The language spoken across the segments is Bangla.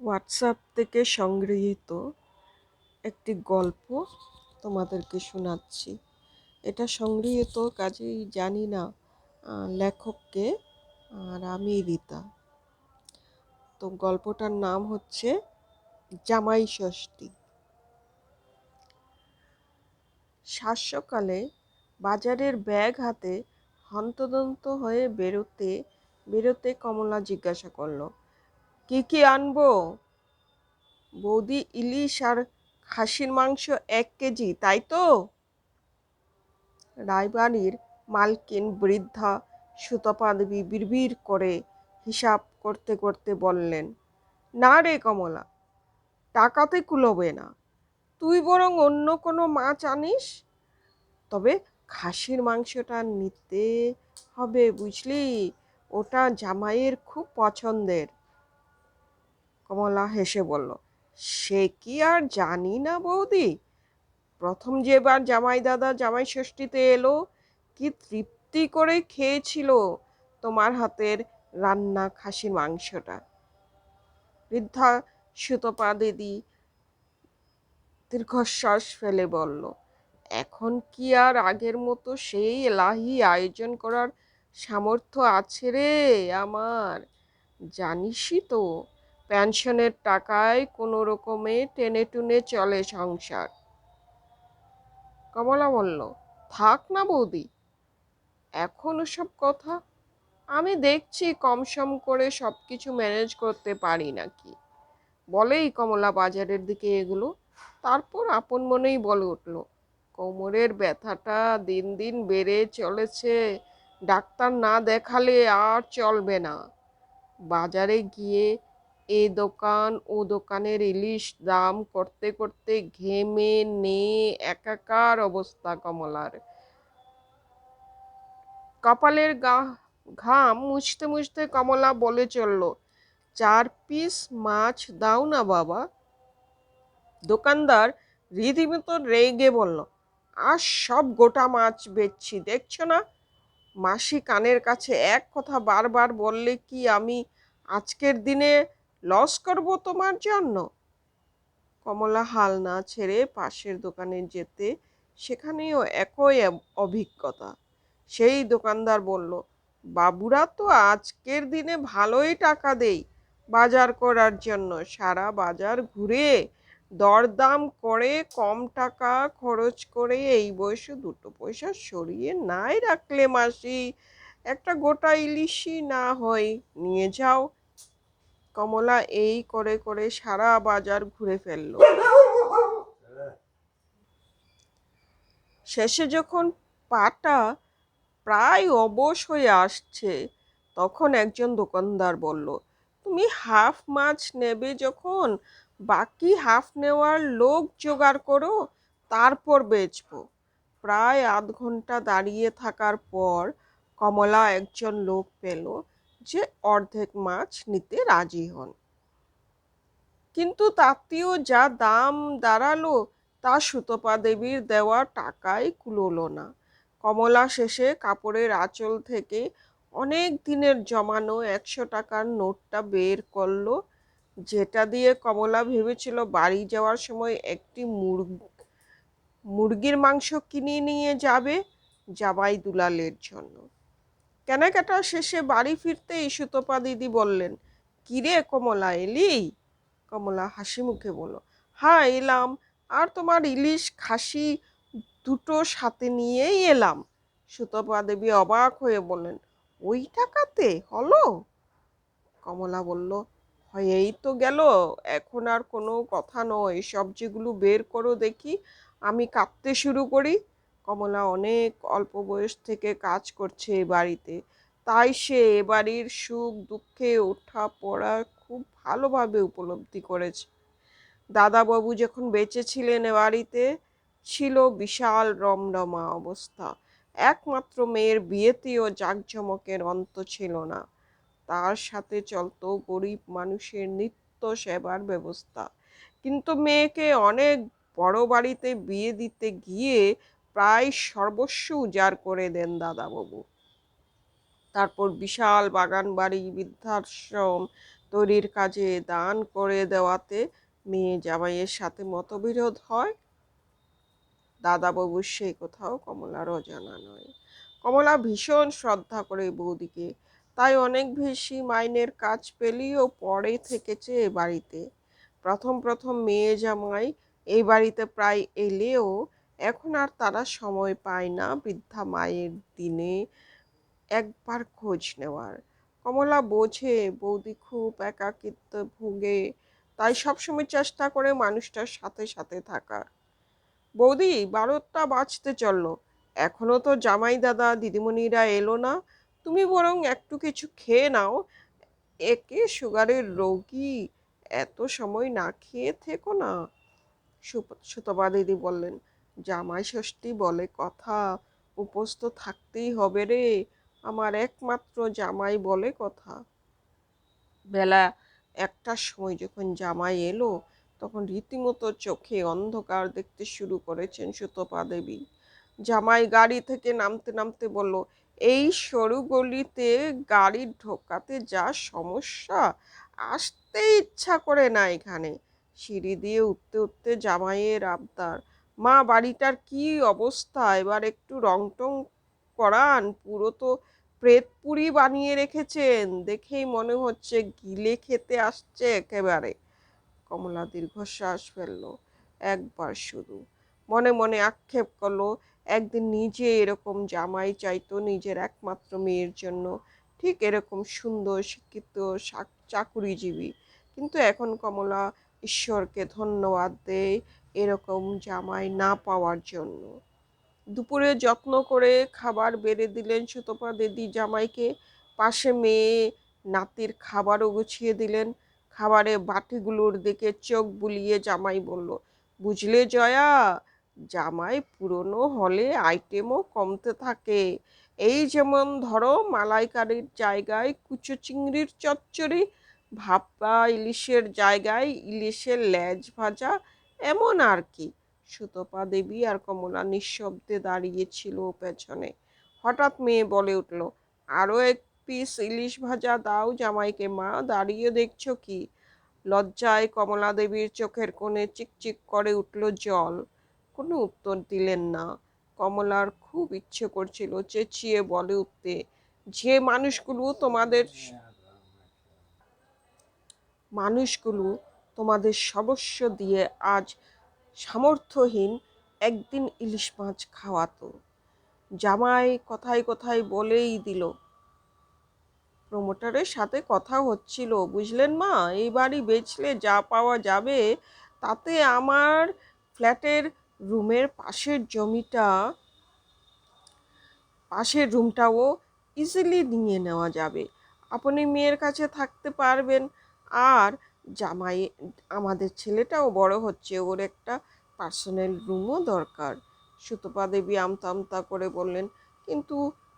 হোয়াটসঅ্যাপ থেকে সংগৃহীত একটি গল্প তোমাদেরকে শোনাচ্ছি। এটা সংগৃহীত কাজেই জানি না লেখককে, আর আমি রীতা। তো গল্পটার নাম হচ্ছে জামাই ষষ্ঠী। শাস্যকালে বাজারের ব্যাগ হাতে হন্তদন্ত হয়ে বেরোতে বেরোতে কমলা জিজ্ঞাসা করল কি কি আনব? বৌদি ইলিশ আর খাসির মাংস এক কেজি, তাই তো? রায়বাড়ির মালকিন বৃদ্ধা সুতপা দেবী বিড়বিড় করে হিসাব করতে করতে বললেন, না রে কমলা, টাকাতে কুলোবে না। তুই বরং অন্য কোনো মাছ আনিস? তবে খাসির মাংসটা নিতে হবে বুঝলি, ওটা জামাইয়ের খুব পছন্দের। কমলা হেসে বলল, সে কি আর জানি না বৌদি। প্রথম যেবার জামাই দাদা জামাই ষষ্ঠীতে এলো, কি তৃপ্তি করে খেয়েছিল তোমার হাতের রান্না খাসির মাংসটা। বৃদ্ধা সুতপা দিদি দীর্ঘশ্বাস ফেলে বলল, এখন কি আর আগের মতো সেই এলাহি আয়োজন করার সামর্থ্য আছে রে আমার? জানিসই তো পেনশনের টাকায় কোনো রকমে টেনে টুনে চলে সংসার। কমলা বলল, থাক না বৌদি, এখন ওসব কথা। আমি দেখছি কম সম করে সব কিছু ম্যানেজ করতে পারি নাকি। বলেই কমলা বাজারের দিকে এগুলো, তারপর আপন মনেই বলে উঠল, কোমরের ব্যথাটা দিন দিন বেড়ে চলেছে, ডাক্তার না দেখালে আর চলবে না। বাজারে গিয়ে এ দোকান, ও দোকানের ইলিশ দাম করতে করতে ঘেমে নে একাকার অবস্থা কমলার। কপালের গা, ঘাম মুছতে মুছতে কমলা বলে চলল, চার পিস মাছ দাও না বাবা। দোকানদার রীতিমতো রেগে বলল, আর সব গোটা মাছ বেচছি, দেখছ না? মাসি কানের কাছে এক কথা বারবার বললে কি আমি আজকের দিনে লস করব তোমার জন্য। কমলা হাল না ছেড়ে পাশের দোকানে যেতে সেখানেও একই অভিজ্ঞতা। সেই দোকানদার বলল, বাবুরা তো আজকের দিনে ভালোই টাকা দেই বাজার করার জন্য। সারা বাজার ঘুরে দরদাম করে কম টাকা খরচ করে এই বয়সে দুটো পয়সা সরিয়ে নাই রাখলে মাসি। একটা গোটা ইলিশই না হয় নিয়ে যাও। কমলা এই করে করে সারা বাজার ঘুরে ফেলল। শেষে যখন পাটা প্রায় অবশ হয়ে আসছে, তখন একজন দোকানদার বলল, তুমি হাফ মাছ নেবে যখন, বাকি হাফ নেওয়ার লোক জোগাড় করো, তারপর বেচবো। প্রায় আধ ঘণ্টা দাঁড়িয়ে থাকার পর কমলা একজন লোক পেল অর্ধেক মাছ নিতে রাজি হন। কিন্তু তাতেও যা দাম দাঁড়াল, তা সুতপা দেবীর দেওয়া টাকাই কুলোলো না। কমলা শেষে কাপড়ের আঁচল থেকে অনেক দিনের জমানো একশো টাকার নোটটা বের করল, যেটা দিয়ে কমলা ভেবেছিল বাড়ি যাওয়ার সময় একটি মুরগ, মুরগির মাংস কিনে নিয়ে যাবে জামাই দুলালের জন্য। কেনাকাটা শেষে বাড়ি ফিরতেই সুতপা দিদি বললেন, কিরে কমলা, এলি? কমলা হাসি মুখে বলল হ্যাঁ এলাম, আর তোমার ইলিশ খাসি দুটো সাথে নিয়েই এলাম। সুতপা দেবী অবাক হয়ে বললেন, ওই টাকাতে হলো? কমলা বলল, হয়েই তো গেল, এখন আর কোনো কথা নয় সবজিগুলো বের করো দেখি, আমি কাঁদতে শুরু করি। কমলা অনেক অল্প বয়স থেকে কাজ করছে এ বাড়িতে। তাই সে এ বাড়ির সুখ দুঃখে ওঠা পড়া খুব ভালোভাবে উপলব্ধি করেছে। দাদাবাবু যখন বেঁচে ছিলেন এ বাড়িতে, ছিল বিশাল রমরমা অবস্থা। একমাত্র মেয়ের বিয়েতেও জাঁকজমকের অন্ত ছিল না। তার সাথে চলতো গরিব মানুষের নিত্য সেবার ব্যবস্থা। কিন্তু মেয়েকে অনেক বড় বাড়িতে বিয়ে দিতে গিয়ে প্রায় সর্বস্ব উজাড় করে দেন দাদাবাবু। তারপর বিশাল বাগান বাড়ি বৃদ্ধাশ্রম তৈরির কাজে দান করে দেওয়াতে মেয়ে জামাইয়ের সাথে মতবিরোধ হয়। দাদাবাবুর সেই কোথাও কমলার অজানা নয়। কমলা ভীষণ শ্রদ্ধা করে বৌদিকে। তাই অনেক বেশি মাইনের কাজ পেলেও পরে থেকেছে এ বাড়িতে। প্রথম প্রথম মেয়ে জামাই এই বাড়িতে প্রায় এলেও এখন আর তারা সময় পায় না বৃদ্ধা মায়ের দিনে একবার খোঁজ নেওয়ার। কমলা বোঝে, বৌদি খুব একাকিত্ব ভুগে, তাই সবসময় চেষ্টা করে মানুষটার সাথে সাথে থাকার। বৌদি, বারোটা বাঁচতে চলল। এখনও তো জামাই দাদা, দিদিমণিরা এলো না। তুমি বরং একটু কিছু খেয়ে নাও। একে সুগারের রোগী। এত সময় না খেয়ে থেকো না। সুতপা দিদি বললেন জামাই ষষ্ঠী বলে কথা উপোস তো থাকতেই হবে রে। আমার একমাত্র জামাই বলে কথা। বেলা একটার সময় যখন জামাই এলো, তখন রীতিমতো চোখে অন্ধকার দেখতে শুরু করেছেন সুতপা দেবী। জামাই গাড়ি থেকে নামতে নামতে বলল, এই সরু গলিতে গাড়ি ঢোকাতে যা সমস্যা, আসতে ইচ্ছা করে না এখানে। সিঁড়ি দিয়ে উঠতে উঠতে জামাইয়ের আবদার মা, বাড়িটার কি অবস্থা? এবার একটু রং টং করান। পুরো তো প্রেতপুরি বানিয়ে রেখেছেন। দেখেই মনে হচ্ছে গিলে খেতে আসছে একেবারে। কমলা দীর্ঘশ্বাস ফেলল। একবার শুধু। মনে মনে আক্ষেপ করল, একদিন নিজে এরকম জামাই চাইতো নিজের একমাত্র মেয়ের জন্য। ঠিক এরকম সুন্দর, শিক্ষিত চাকুরিজীবী কিন্তু এখন কমলা ঈশ্বরকে ধন্যবাদ দেয়। এরকম জামাই না পাওয়ার জন্য। দুপুরে যত্ন করে খাবার বেড়ে দিলেন সুতপা দিদি জামাইকে। পাশে মেয়ে নাতির খাবারও গুছিয়ে দিলেন। খাবারে বাটিগুলোর দিকে চোখ বুলিয়ে জামাই বলল, বুঝলে জয়া, জামাই পুরনো হলে আইটেমও কমতে থাকে। এই যেমন ধরো মালাইকারির জায়গায় কুচো চিংড়ির চচ্চড়ি, ভাপা ইলিশের জায়গায় ইলিশের লেজ ভাজা এমন আর কি সুতপা দেবী আর কমলা নিঃশব্দে দাঁড়িয়েছিল পেছনে হঠাৎ মেয়ে বলে উঠল আরও এক পিস ইলিশ ভাজা দাও জামাইকে মা দাঁড়িয়ে দেখছ কি লজ্জায় কমলা দেবীর চোখের কোণে চিকচিক করে উঠল জল কোনো উত্তর দিলেন না কমলার খুব ইচ্ছে করছিল চেঁচিয়ে বলে উঠতে যে মানুষগুলো তোমাদের মানুষগুলো তোমাদের সর্বস্ব দিয়ে আজ সামর্থ্যহীন একদিন ইলিশ মাছ খাওয়াতো জামাই কথায় কথায় বলেই দিল, প্রমোটারের সাথে কথা হচ্ছিল, বুঝলেন মা? এই বাড়ি বেচলে যা পাওয়া যাবে, তাতে আমার ফ্ল্যাটের রুমের পাশের জমিটা, পাশের রুমটাও ইজিলি নিয়ে নেওয়া যাবে। আপনি মেয়ের কাছে থাকতে পারবেন। আর জামাই, আমাদের ছেলেটাও বড় হচ্ছে, ওর একটা পার্সোনাল রুমও দরকার। সুতপা দেবী আমতা আমতা করে বললেন, কিন্তু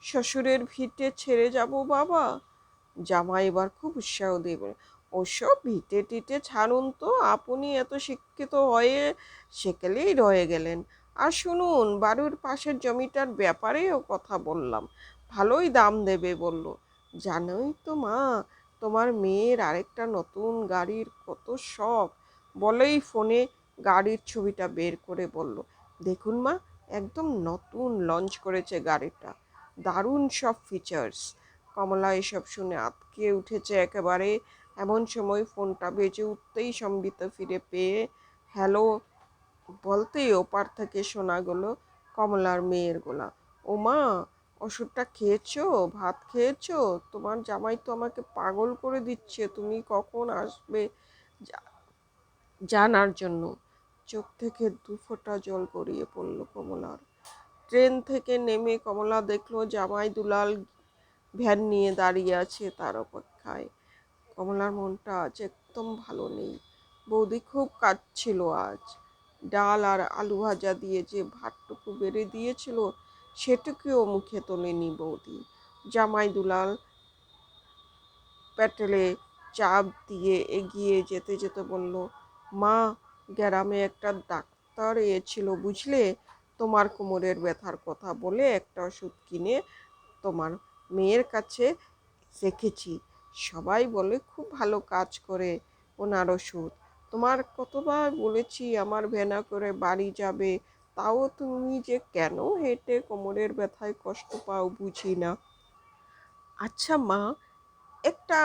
শ্বশুরের ভিটে ছেড়ে যাব বাবা? জামাই এবার খুব উৎসাহ দেবে ওসব ভিটে টিটে ছাড়ুন তো, আপনি এত শিক্ষিত হয়ে সেকেলেই রয়ে গেলেন। আর শুনুন, বাড়ির পাশের জমিটার ব্যাপারেও কথা বললাম, ভালোই দাম দেবে বলল। জানোই তো মা তোমার মেয়ের আরেকটা নতুন গাড়ির কত শখ। বলেই ফোনে গাড়ির ছবিটা বের করে বলল, দেখুন মা, একদম নতুন লঞ্চ করেছে গাড়িটা। দারুণ সব ফিচার্স কমলা এসব শুনে আতকে উঠেছে একেবারে। এমন সময় ফোনটা বেজে উঠতেই সম্বিত ফিরে পেয়ে, হ্যালো, বলতেই ওপার থেকে শোনা গেলো কমলার মেয়ের গোলা। ও মা ওষুধটা খেয়েছো? ভাত খেয়েছো? তোমার জামাই তো আমাকে পাগল করে দিচ্ছে, তুমি কখন আসবে জানার জন্য। চোখ থেকে দু ফোঁটা জল গড়িয়ে পড়ল কমলার। ট্রেন থেকে নেমে কমলা দেখল জামাই দুলাল ভ্যান নিয়ে দাঁড়িয়ে আছে তার অপেক্ষায়। কমলার মনটা আজ একদম ভালো নেই। বৌদি খুব কাঁদছিল আজ। ডাল আর আলু ভাজা দিয়ে যে ভাতটুকু বেড়ে দিয়েছিল সেটুকুও মুখে তোলেনি বৌদি। জামাই দুলাল প্যাটেলে চাপ দিয়ে এগিয়ে যেতে যেতে বলল, মা, গ্রামে একটা ডাক্তার এছিল বুঝলে? তোমার কোমরের ব্যথার কথা বলে একটা ওষুধ কিনে তোমার মেয়ের কাছে রেখেছি। সবাই বলে, খুব ভালো কাজ করে ওনার ওষুধ। তোমার কতবার বলেছি, আমার ভেনা করে বাড়ি যাবে তাও তুমি যে কেন হেঁটে কোমরের ব্যথায় কষ্ট পাও বুঝি না। আচ্ছা মা, একটা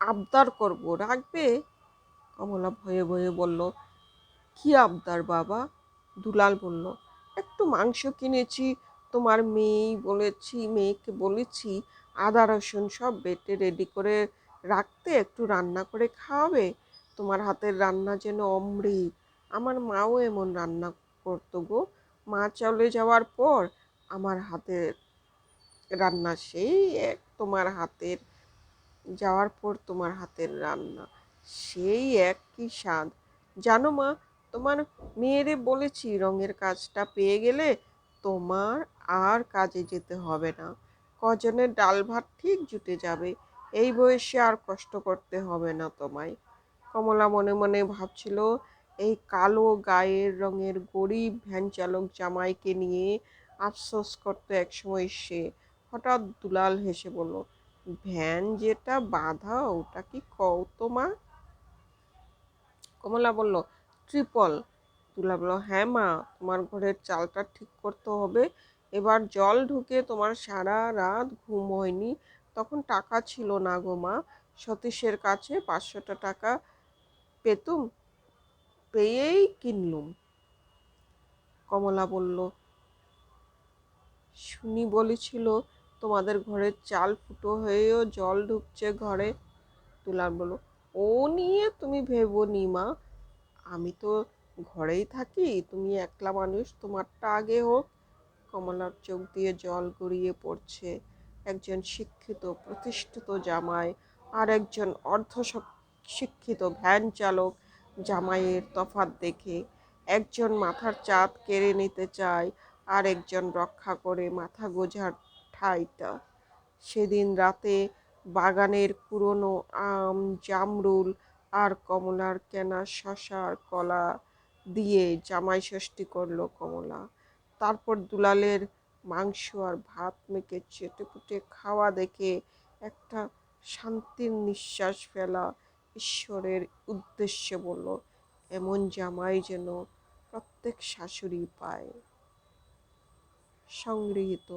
আবদার করব, রাখবে? কমলা ভয়ে ভয়ে বলল, কি আবদার বাবা? দুলাল বলল, একটু মাংস কিনেছি, তোমার মেয়েই বলেছি, মেয়েকে বলেছি, আদা, রসুন সব বেটে রেডি করে রাখতে, একটু রান্না করে খাওয়াবে। তোমার হাতের রান্না যেন অমৃত, আমার মাও এমন রান্না করতো গো। মা চলে যাওয়ার পর আমার হাতের রান্না সেই এক তোমার হাতের, যাওয়ার পর তোমার হাতের রান্না সেই এক কি স্বাদ। জানো মা, তোমার মেয়েরে বলেছি রঙের কাজটা পেয়ে গেলে তোমার আর কাজে যেতে হবে না। কজনের ডাল ভাত ঠিক জুটে যাবে, এই বয়সে আর কষ্ট করতে হবে না তোমায়। কমলা মনে মনে ভাবছিল এই কালো গায়ের রঙের গরিব ভ্যান চালক জামাইকে নিয়ে আফসোস করতো একসময় সে। হঠাৎ দুলাল হেসে বলল, ভ্যান যেটা বাঁধা, ওটা কি কও তো মা কমলা বলল, ট্রিপল। তুলা বলল হ্যাঁ মা, তোমার ঘরের চালটা ঠিক করতে হবে। এবার জল ঢুকে তোমার সারা রাত ঘুম হয়নি। তখন টাকা ছিল না গো মা। সতীশের কাছে পাঁচশোটা টাকা পেতুম? পেয়েই কিনলুম। কমলা বলল, শুনি বলেছিল তোমাদের ঘরের চাল ফুটো হয়েও জল ঢুকছে ঘরে। তুলার বলল, ও নিয়ে তুমি ভেবো নি মা। আমি তো ঘরেই থাকি, তুমি একলা মানুষ, তোমারটা আগে হোক। কমলার চোখ দিয়ে জল গড়িয়ে পড়ছে একজন শিক্ষিত, প্রতিষ্ঠিত জামাই আর একজন অর্ধ শিক্ষিত ভ্যান চালক। জামাইয়ের তফাৎ দেখে একজন মাথার চাঁদ কেড়ে নিতে চায় আর একজন রক্ষা করে মাথা গোঝার ঠাইটা। সেদিন রাতে বাগানের পুরনো আম, জামরুল আর কমলার কেনা শশার কলা দিয়ে জামাই ষষ্ঠী করল কমলা। তারপর দুলালের মাংস আর ভাত মেখে চেটেপুটে খাওয়া দেখে একটা শান্তির নিঃশ্বাস ফেলা ঈশ্বরের উদ্দেশ্যে বলল এমন জামাই যেন প্রত্যেক শাশুড়ি পায়। সংগৃহীত